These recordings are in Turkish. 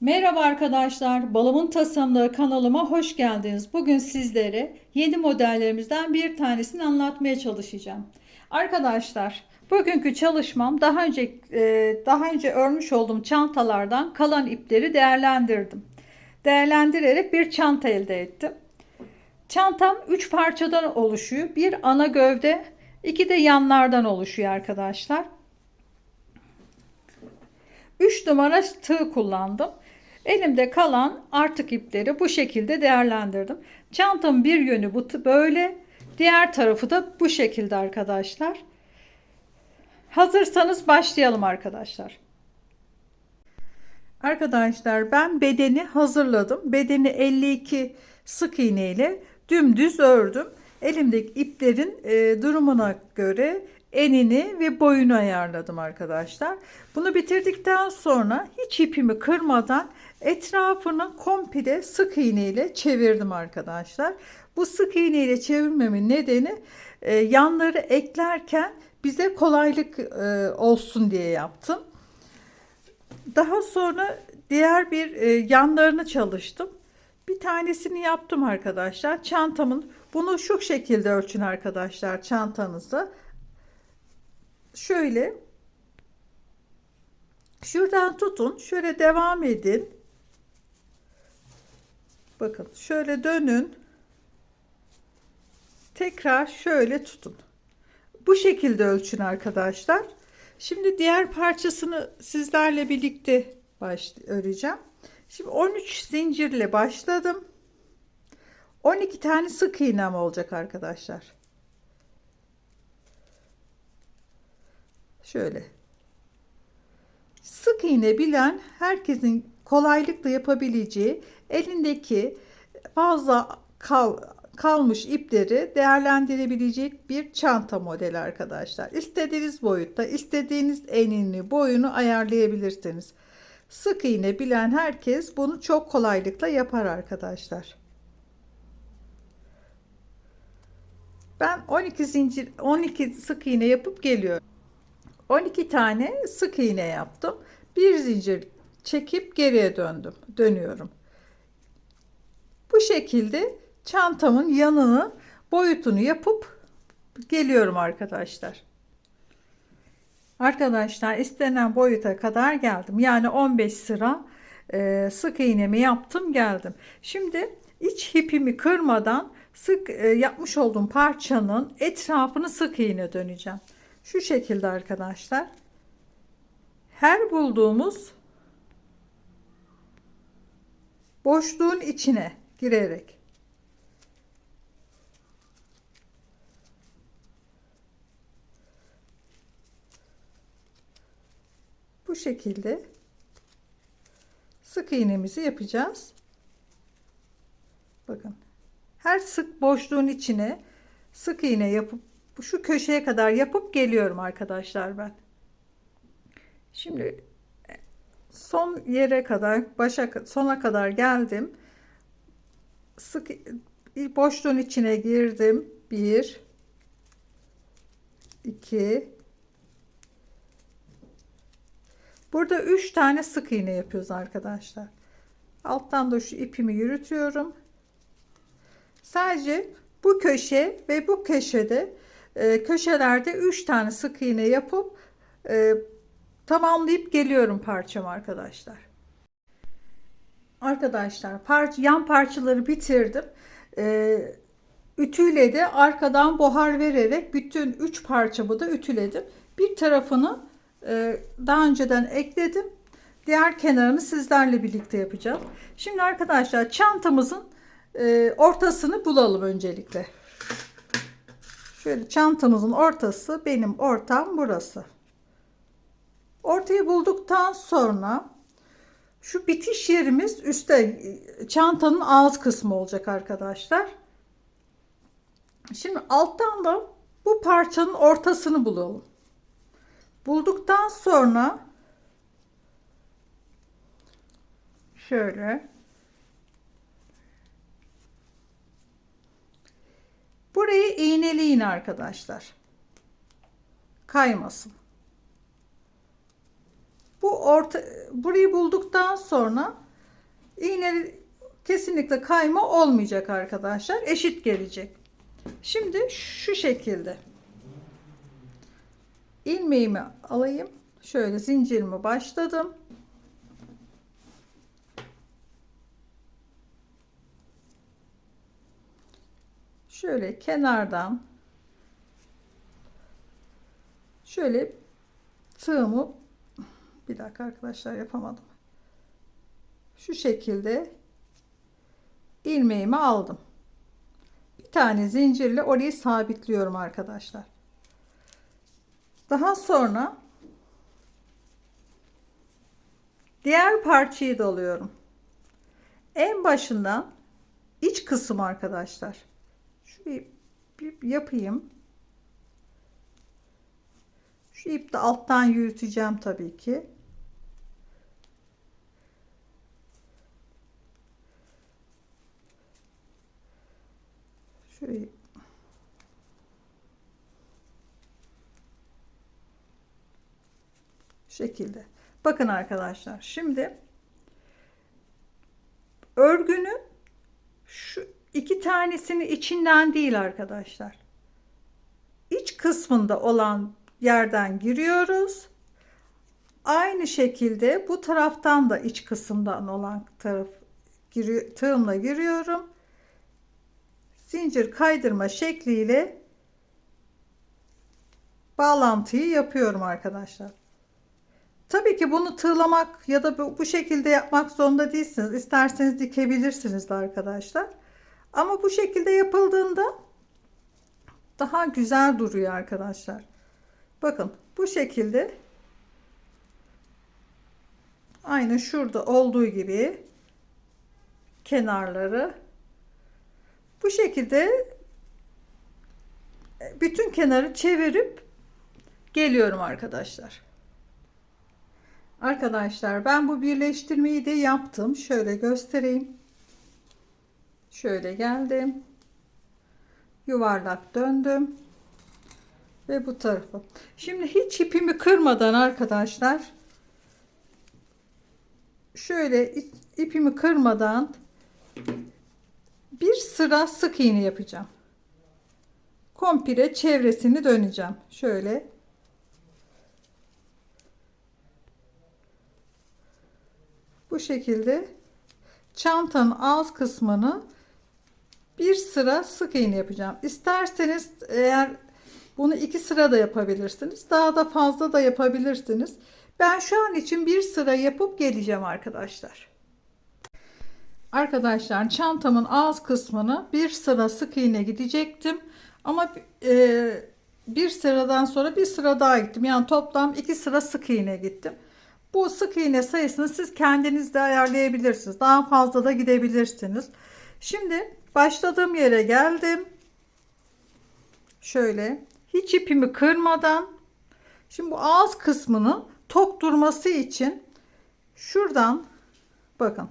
Merhaba arkadaşlar, Balımın Tasarımları kanalıma hoş geldiniz. Bugün sizlere yeni modellerimizden bir tanesini anlatmaya çalışacağım. Arkadaşlar, bugünkü çalışmam daha önce e, daha önce örmüş olduğum çantalardan kalan ipleri değerlendirdim. Değerlendirerek bir çanta elde ettim. Çantam 3 parçadan oluşuyor. Bir ana gövde, iki de yanlardan oluşuyor arkadaşlar. 3 numara tığ kullandım. Elimde kalan artık ipleri bu şekilde değerlendirdim. Çantamın bir yönü bu böyle, diğer tarafı da bu şekilde arkadaşlar. Hazırsanız başlayalım arkadaşlar. Arkadaşlar ben bedeni hazırladım. Bedeni 52 sık iğne ile dümdüz ördüm. Elimdeki iplerin e, durumuna göre enini ve boyunu ayarladım arkadaşlar. Bunu bitirdikten sonra hiç ipimi kırmadan etrafını komple sık iğne ile çevirdim arkadaşlar. Bu sık iğne ile çevirmemin nedeni e, yanları eklerken bize kolaylık e, olsun diye yaptım. Daha sonra diğer bir e, yanlarını çalıştım. Bir tanesini yaptım arkadaşlar. Çantamın bunu şu şekilde ölçün arkadaşlar çantanızı. Şöyle şuradan tutun. Şöyle devam edin. Bakın şöyle dönün. Tekrar şöyle tutun. Bu şekilde ölçün arkadaşlar. Şimdi diğer parçasını sizlerle birlikte öreceğim. Şimdi 13 zincirle başladım. 12 tane sık iğnem olacak arkadaşlar. Şöyle. Sık iğne bilen herkesin kolaylıkla yapabileceği elindeki fazla kal, kalmış ipleri değerlendirebilecek bir çanta modeli arkadaşlar. İstediğiniz boyutta, istediğiniz enini, boyunu ayarlayabilirsiniz. Sık iğne bilen herkes bunu çok kolaylıkla yapar arkadaşlar. Ben 12 zincir 12 sık iğne yapıp geliyorum. 12 tane sık iğne yaptım. Bir zincir çekip geriye döndüm. Dönüyorum. Bu şekilde çantamın yanını boyutunu yapıp geliyorum arkadaşlar. Arkadaşlar istenen boyuta kadar geldim. Yani 15 sıra e, sık iğnemi yaptım geldim. Şimdi iç ipimi kırmadan sık e, yapmış olduğum parçanın etrafını sık iğne döneceğim. Şu şekilde arkadaşlar. Her bulduğumuz boşluğun içine girerek bu şekilde sık iğnemizi yapacağız. Bakın. Her sık boşluğun içine sık iğne yapıp şu köşeye kadar yapıp geliyorum arkadaşlar ben. Şimdi son yere kadar başa sona kadar geldim. Sık boşluğun içine girdim. 1 2 Burada 3 tane sık iğne yapıyoruz arkadaşlar. Alttan da şu ipimi yürütüyorum. Sadece bu köşe ve bu köşede e, köşelerde 3 tane sık iğne yapıp e, tamamlayıp geliyorum parçam arkadaşlar. Arkadaşlar parça, yan parçaları bitirdim. E, ütüyle de arkadan buhar vererek bütün 3 parçamı da ütüledim. Bir tarafını e, daha önceden ekledim. Diğer kenarını sizlerle birlikte yapacağım. Şimdi arkadaşlar çantamızın e, ortasını bulalım öncelikle. Şöyle çantamızın ortası benim ortam burası. Ortayı bulduktan sonra şu bitiş yerimiz üstte çantanın ağız kısmı olacak arkadaşlar. Şimdi alttan da bu parçanın ortasını bulalım. Bulduktan sonra şöyle burayı iğneleyin arkadaşlar. Kaymasın. Bu orta burayı bulduktan sonra İğne kesinlikle kayma olmayacak arkadaşlar. Eşit gelecek. Şimdi şu şekilde. ilmeğimi alayım. Şöyle zincirimi başladım. Şöyle kenardan şöyle tığımı bir dakika arkadaşlar yapamadım. Şu şekilde ilmeğimi aldım. Bir tane zincirle orayı sabitliyorum arkadaşlar. Daha sonra diğer parçayı doluyorum. En başından iç kısım arkadaşlar. Şurayı bir yapayım. Şu ipi de alttan yürüteceğim tabii ki. Şurayı şekilde. Bakın arkadaşlar şimdi örgünün iki tanesini içinden değil arkadaşlar. İç kısmında olan yerden giriyoruz. Aynı şekilde bu taraftan da iç kısımdan olan taraf giriyor, tığımla giriyorum. Zincir kaydırma şekliyle bağlantıyı yapıyorum arkadaşlar. Tabii ki bunu tığlamak ya da bu, şekilde yapmak zorunda değilsiniz. İsterseniz dikebilirsiniz de arkadaşlar. Ama bu şekilde yapıldığında daha güzel duruyor arkadaşlar. Bakın bu şekilde aynı şurada olduğu gibi kenarları bu şekilde bütün kenarı çevirip geliyorum arkadaşlar. Arkadaşlar ben bu birleştirmeyi de yaptım. Şöyle göstereyim. Şöyle geldim. Yuvarlak döndüm. Ve bu tarafı. Şimdi hiç ipimi kırmadan arkadaşlar şöyle ipimi kırmadan bir sıra sık iğne yapacağım. Komple çevresini döneceğim. Şöyle bu şekilde çantanın ağız kısmını bir sıra sık iğne yapacağım. İsterseniz eğer bunu iki sıra da yapabilirsiniz. Daha da fazla da yapabilirsiniz. Ben şu an için bir sıra yapıp geleceğim arkadaşlar. Arkadaşlar çantamın ağız kısmını bir sıra sık iğne gidecektim. Ama e, bir sıradan sonra bir sıra daha gittim. Yani toplam iki sıra sık iğne gittim. Bu sık iğne sayısını siz kendiniz de ayarlayabilirsiniz. Daha fazla da gidebilirsiniz. Şimdi başladığım yere geldim. Şöyle hiç ipimi kırmadan şimdi bu ağız kısmını tok durması için şuradan bakın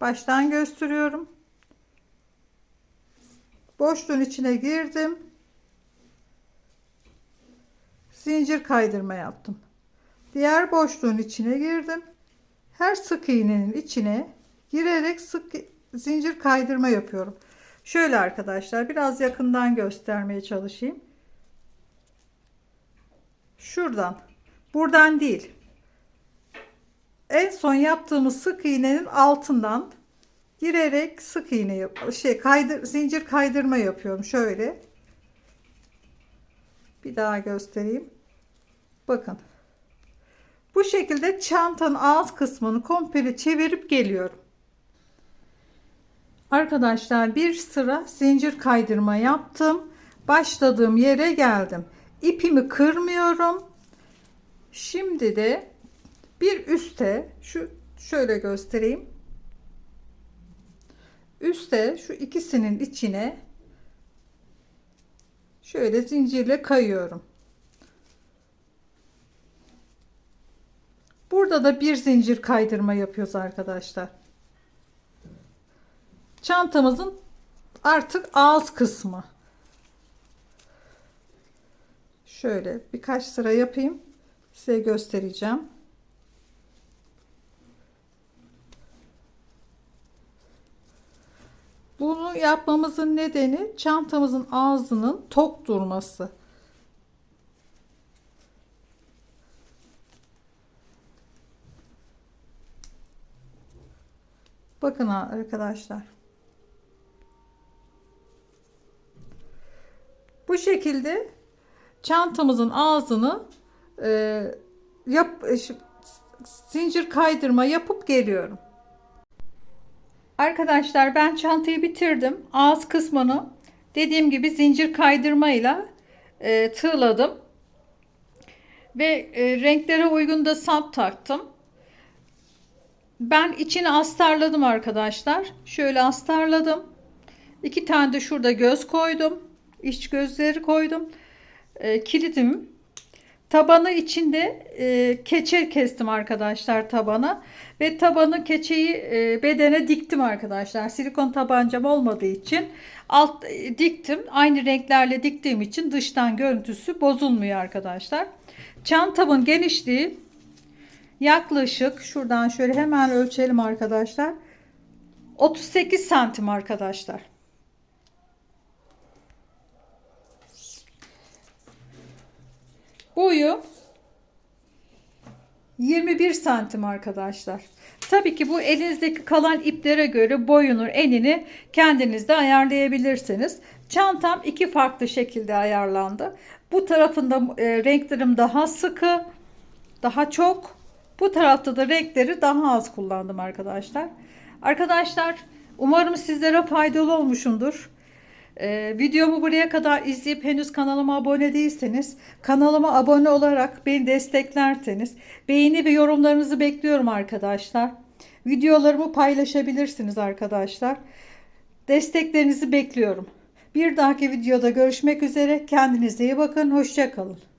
baştan gösteriyorum. Boşluğun içine girdim. Zincir kaydırma yaptım. Diğer boşluğun içine girdim. Her sık iğnenin içine girerek sık zincir kaydırma yapıyorum. Şöyle arkadaşlar biraz yakından göstermeye çalışayım. Şuradan. Buradan değil. En son yaptığımız sık iğnenin altından girerek sık iğne yap şey kaydır zincir kaydırma yapıyorum şöyle. Bir daha göstereyim. Bakın. Bu şekilde çantanın ağız kısmını komple çevirip geliyorum. Arkadaşlar bir sıra zincir kaydırma yaptım. Başladığım yere geldim. İpimi kırmıyorum. Şimdi de bir üste şu şöyle göstereyim. Üste şu ikisinin içine şöyle zincirle kayıyorum. Burada da bir zincir kaydırma yapıyoruz arkadaşlar. Çantamızın artık ağız kısmı. Şöyle birkaç sıra yapayım. Size göstereceğim. Bunu yapmamızın nedeni çantamızın ağzının tok durması. Bakın arkadaşlar. Bu şekilde çantamızın ağzını e, yap, e, zincir kaydırma yapıp geliyorum. Arkadaşlar ben çantayı bitirdim. Ağız kısmını dediğim gibi zincir kaydırmayla e, tığladım. Ve e, renklere uygun da sap taktım. Ben içini astarladım arkadaşlar. Şöyle astarladım. İki tane de şurada göz koydum. İç gözleri koydum. E, kilidim. Tabanı içinde e, keçe kestim arkadaşlar tabana. Ve tabanı keçeyi e, bedene diktim arkadaşlar. Silikon tabancam olmadığı için alt e, diktim. Aynı renklerle diktiğim için dıştan görüntüsü bozulmuyor arkadaşlar. Çantamın genişliği yaklaşık şuradan şöyle hemen ölçelim arkadaşlar. 38 santim arkadaşlar. Boyu 21 santim arkadaşlar. Tabii ki bu elinizdeki kalan iplere göre boyunu, enini kendiniz de ayarlayabilirsiniz. Çantam iki farklı şekilde ayarlandı. Bu tarafında e, renklerim daha sıkı, daha çok. Bu tarafta da renkleri daha az kullandım arkadaşlar. Arkadaşlar umarım sizlere faydalı olmuşumdur. Ee, videomu buraya kadar izleyip henüz kanalıma abone değilseniz kanalıma abone olarak beni desteklerseniz beğeni ve yorumlarınızı bekliyorum arkadaşlar. Videolarımı paylaşabilirsiniz arkadaşlar. Desteklerinizi bekliyorum. Bir dahaki videoda görüşmek üzere. Kendinize iyi bakın. Hoşçakalın.